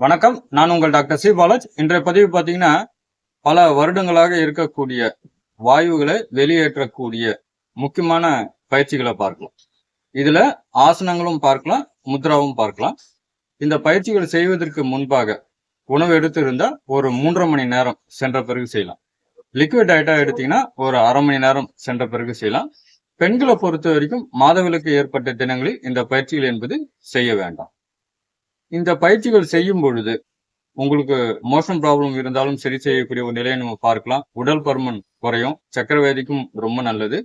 வணக்கம். நான் உங்கள் டாக்டர் சி. பாலாஜ். இன்றைய பதிவு பார்த்தீங்கன்னா பல வருடங்களாக இருக்கக்கூடிய வாயுகளை வெளியேற்றக்கூடிய முக்கியமான பயிற்சிகளை பார்க்கலாம். இதுல ஆசனங்களும் பார்க்கலாம் முத்ராவும் பார்க்கலாம். இந்த பயிற்சிகள் செய்வதற்கு முன்பாக உணவு எடுத்து ஒரு மூன்றரை மணி நேரம் சென்ற பிறகு செய்யலாம். லிக்விட் டயட்டா எடுத்தீங்கன்னா ஒரு அரை மணி நேரம் சென்ற பிறகு செய்யலாம். பெண்களை பொறுத்த வரைக்கும் மாதவிலக்கு ஏற்பட்ட தினங்களில் இந்த பயிற்சிகள் என்பது செய்ய வேண்டாம். இந்த பயிற்சிகள் செய்யும் பொழுது உங்களுக்கு மோஷன் ப்ராப்ளம் இருந்தாலும் சரி செய்யக்கூடிய ஒரு நிலையை நம்ம பார்க்கலாம். உடல் பருமன் குறையும். சக்கரவேதிக்கும் ரொம்ப நல்லது.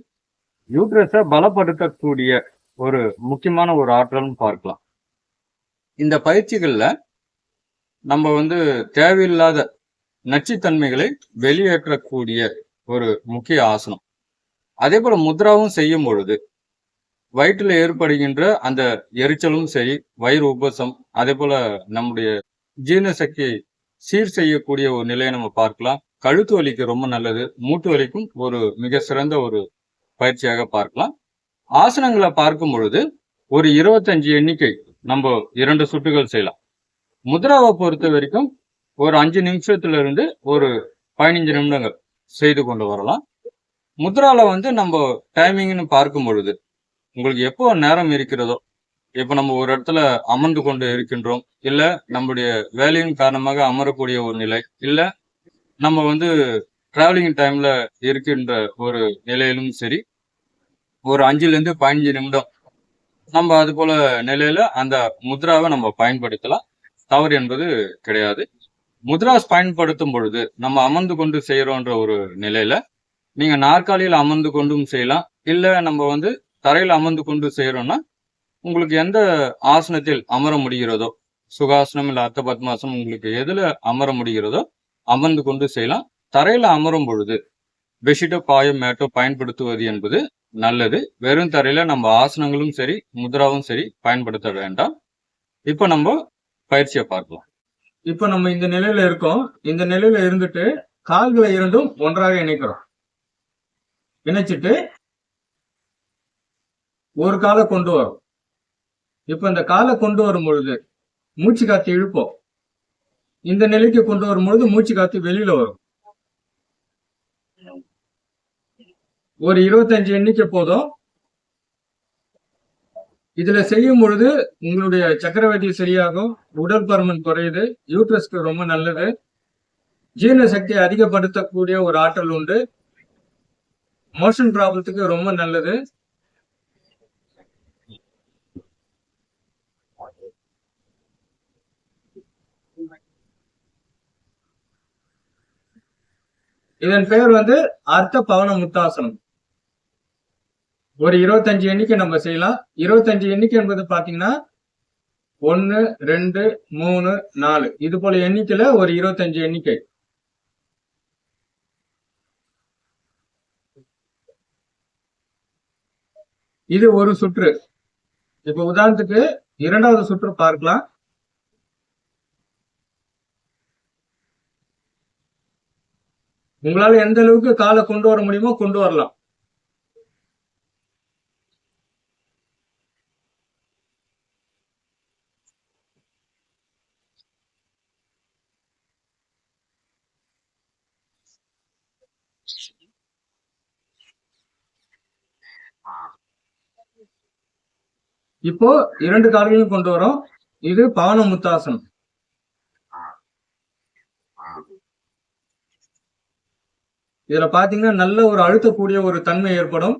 யூட்ரஸை பலப்படுத்தக்கூடிய ஒரு முக்கியமான ஒரு ஆற்றல்னு பார்க்கலாம். இந்த பயிற்சிகளில் நம்ம வந்து தேவையில்லாத நச்சுத்தன்மைகளை வெளியேற்றக்கூடிய ஒரு முக்கிய ஆசனம். அதே போல முத்ராவும் செய்யும் பொழுது வயிற்றுல ஏற்படுகின்ற அந்த எரிச்சலும் சரி வயிறு உபசம் அதே போல நம்முடைய ஜீரண சக்தியை சீர் செய்யக்கூடிய ஒரு நிலையை நம்ம பார்க்கலாம். கழுத்து வலிக்கு ரொம்ப நல்லது. மூட்டு வலிக்கும் ஒரு மிக சிறந்த ஒரு பயிற்சியாக பார்க்கலாம். ஆசனங்களை பார்க்கும் பொழுது ஒரு இருபத்தஞ்சு எண்ணிக்கை நம்ம இரண்டு சுட்டுகள் செய்யலாம். முத்ராவை பொறுத்த வரைக்கும் ஒரு அஞ்சு நிமிஷத்துல இருந்து ஒரு பதினஞ்சு நிமிடங்கள் செய்து கொண்டு வரலாம். முத்ரால வந்து நம்ம டைமிங்னு பார்க்கும் பொழுது உங்களுக்கு எப்போ நேரம் இருக்கிறதோ இப்போ நம்ம ஒரு இடத்துல அமர்ந்து கொண்டு இருக்கின்றோம் இல்ல நம்முடைய வேலையின் காரணமாக அமரக்கூடிய ஒரு நிலை இல்ல நம்ம வந்து டிராவலிங் டைம்ல இருக்கின்ற ஒரு நிலையிலும் சரி ஒரு அஞ்சுல இருந்து பதினஞ்சு நிமிடம் நம்ம அது போல நிலையில அந்த முத்ராவை நம்ம பயன்படுத்தலாம். தவறு என்பது கிடையாது. முத்ராஸ் பயன்படுத்தும் பொழுது நம்ம அமர்ந்து கொண்டு செய்யறோன்ற ஒரு நிலையில நீங்க நாற்காலியில் அமர்ந்து கொண்டும் செய்யலாம். இல்ல நம்ம வந்து தரையில் அமர்ந்து கொண்டு செய்யறோம்னா உங்களுக்கு எந்த ஆசனத்தில் அமர முடிகிறதோ சுகாசனம் இல்லை அர்த்த பத்மாசனம் உங்களுக்கு எதுல அமர முடிகிறதோ அமர்ந்து கொண்டு செய்யலாம். தரையில அமரும் பொழுது பெட்ஷீட்டோ பாயம் மேட்டோ பயன்படுத்துவது என்பது நல்லது. வெறும் தரையில நம்ம ஆசனங்களும் சரி முத்ராவும் சரி பயன்படுத்த வேண்டாம். இப்போ நம்ம பயிற்சியை பார்க்கலாம். இப்போ நம்ம இந்த நிலையில இருக்கோம். இந்த நிலையில இருந்துட்டு கால்களை இரண்டும் ஒன்றாக இணைக்கிறோம். இணைச்சிட்டு ஒரு காலை கொண்டு வரும். இப்போ இந்த காலை கொண்டு வரும் பொழுது மூச்சு காத்து இழுப்போம். இந்த நிலைக்கு கொண்டு வரும் பொழுது மூச்சு காத்து வெளியில வரும். ஒரு இருபத்தஞ்சு எண்ணிக்கை போதும். இதுல செய்யும் பொழுது உங்களுடைய சக்கரவர்த்தி சரியாகும் உடல் பருமன் குறையுது யூட்ரஸ்க்கு ரொம்ப நல்லது. ஜீரண சக்தியை அதிகப்படுத்தக்கூடிய ஒரு ஆற்றல் உண்டு. மோஷன் ப்ராப்ளத்துக்கு ரொம்ப நல்லது. இதன் பெயர் வந்து அர்த்த பவன முத்தாசனம் ஒரு இருபத்தஞ்சு எண்ணிக்கை நம்ம செய்யலாம். இருபத்தஞ்சு எண்ணிக்கை என்பது பாத்தீங்கன்னா ஒன்னு ரெண்டு மூணு நாலு. இது போல எண்ணிக்கையில ஒரு இருபத்தஞ்சு எண்ணிக்கை. இது ஒரு சுற்று. இப்ப உதாரணத்துக்கு இரண்டாவது சுற்று பார்க்கலாம். உங்களால எந்த அளவுக்கு காலை கொண்டு வர முடியுமோ கொண்டு வரலாம். இப்போ இரண்டு கால்களையும் கொண்டு வரோம். இது பவன முத்தாசனம் இதுல பாத்தீங்கன்னா நல்ல ஒரு அழுத்தக்கூடிய ஒரு தன்மை ஏற்படும்.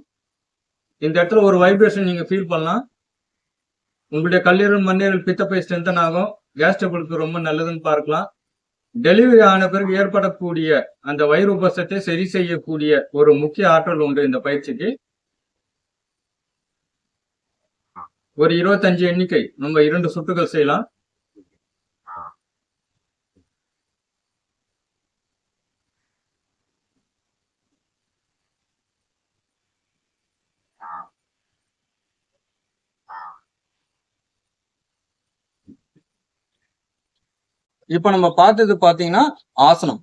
இந்த இடத்துல ஒரு வைப்ரேஷன் நீங்க ஃபீல் பண்ணலாம். உங்களுடைய கல்லீரல் மண்ணீரல் பித்தப்பை ஸ்ட்ரென்தன் ஆகும். கேஸ்டபிளுக்கு ரொம்ப நல்லதுன்னு பார்க்கலாம். டெலிவரி ஆன பிறகு ஏற்படக்கூடிய அந்த வயிறு உபசத்தை சரி செய்யக்கூடிய ஒரு முக்கிய ஆற்றல் உண்டு இந்த பயிற்சிக்கு. ஒரு இருபத்தஞ்சு எண்ணிக்கை நம்ம இரண்டு சுட்டுகள் செய்யலாம். இப்ப நம்ம பார்த்தது பாத்தீங்கன்னா ஆசனம்.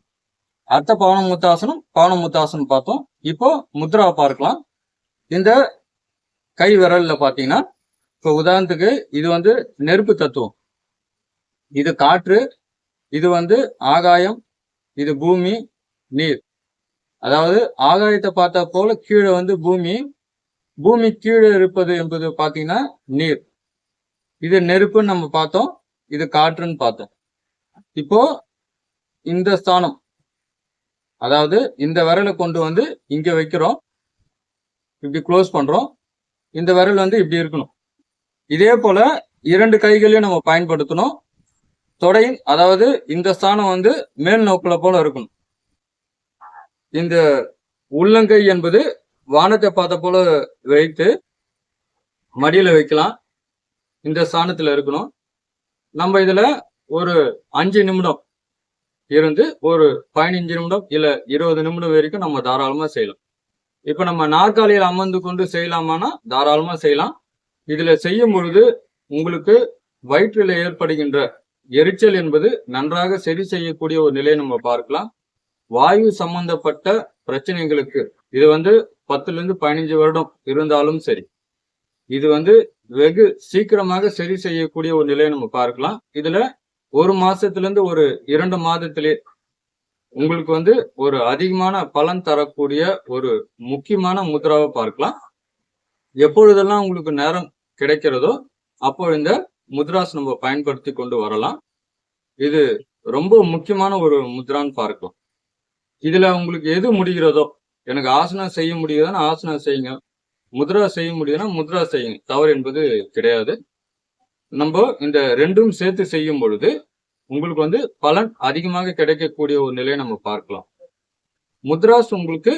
அர்த்த பவன முத்தாசனம் பவன முத்தாசனம் பார்த்தோம். இப்போ முத்ரா பார்க்கலாம். இந்த கை விரல்ல பாத்தீங்கன்னா இப்போ உதாரணத்துக்கு இது வந்து நெருப்பு தத்துவம். இது காற்று இது வந்து ஆகாயம் இது பூமி நீர். அதாவது ஆகாயத்தை பார்த்தா போல கீழே வந்து பூமி பூமி கீழே இருப்பது என்பது பார்த்தீங்கன்னா நீர். இது நெருப்புன்னு நம்ம பார்த்தோம் இது காற்றுன்னு பார்த்தோம். இப்போ இந்த ஸ்தானம் அதாவது இந்த விரலை கொண்டு வந்து இங்க வைக்கிறோம். இப்படி க்ளோஸ் பண்றோம். இந்த விரல் வந்து இப்படி இருக்கணும். இதே போல இரண்டு கைகளையும் நம்ம பயன்படுத்தணும். தொடையின் அதாவது இந்த ஸ்தானம் வந்து மேல் நோக்கில் போல இருக்கணும். இந்த உள்ளங்கை என்பது வானத்தை பார்த்த போல வைத்து மடியில வைக்கலாம். இந்த ஸ்தானத்துல இருக்கணும். நம்ம இதுல ஒரு அஞ்சு நிமிடம் இருந்து ஒரு பதினஞ்சு நிமிடம் இல்ல இருபது நிமிடம் வரைக்கும் நம்ம தாராளமா செய்யலாம். இப்ப நம்ம நாற்காலியில் அமர்ந்து கொண்டு செய்யலாமானா தாராளமா செய்யலாம். இதுல செய்யும் பொழுது உங்களுக்கு வயிற்றில் ஏற்படுகின்ற எரிச்சல் என்பது நன்றாக சரி செய்யக்கூடிய ஒரு நிலையை நம்ம பார்க்கலாம். வாயு சம்பந்தப்பட்ட பிரச்சனைகளுக்கு இது வந்து பத்துல இருந்து பதினஞ்சு வருடம் இருந்தாலும் சரி இது வந்து வெகு சீக்கிரமாக சரி செய்யக்கூடிய ஒரு நிலையை நம்ம பார்க்கலாம். இதுல ஒரு மாசத்துல இருந்து ஒரு இரண்டு மாதத்திலே உங்களுக்கு வந்து ஒரு அதிகமான பலன் தரக்கூடிய ஒரு முக்கியமான முத்ராவை பார்க்கலாம். எப்பொழுதெல்லாம் உங்களுக்கு நேரம் கிடைக்கிறதோ அப்போ இந்த முத்ராஸ் நம்ம பயன்படுத்தி கொண்டு வரலாம். இது ரொம்ப முக்கியமான ஒரு முத்ரான்னு பார்க்கலாம். இதுல உங்களுக்கு எது முடிகிறதோ எனக்கு ஆசனம் செய்ய முடியுதுன்னா ஆசனம் செய்யுங்க. முத்ரா செய்ய முடியுதுன்னா முத்ரா செய்யுங்க. தவறு என்பது கிடையாது. நம்ம இந்த ரெண்டும் சேர்த்து செய்யும் பொழுது உங்களுக்கு வந்து பலன் அதிகமாக கிடைக்கக்கூடிய ஒரு நிலையை நம்ம பார்க்கலாம். முத்ராஸ் உங்களுக்கு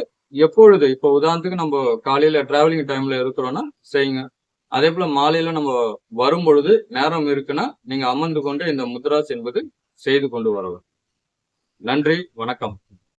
எப்பொழுது இப்போ உதாரணத்துக்கு நம்ம காலையில டிராவலிங் டைம்ல இருக்கிறோம்னா செய்யுங்க. அதே போல மாலையில நம்ம வரும் பொழுது நேரம் இருக்குன்னா நீங்க அமர்ந்து கொண்டு இந்த முத்ராஸ் என்பது செய்து கொண்டு வரலாம் நன்றி வணக்கம்.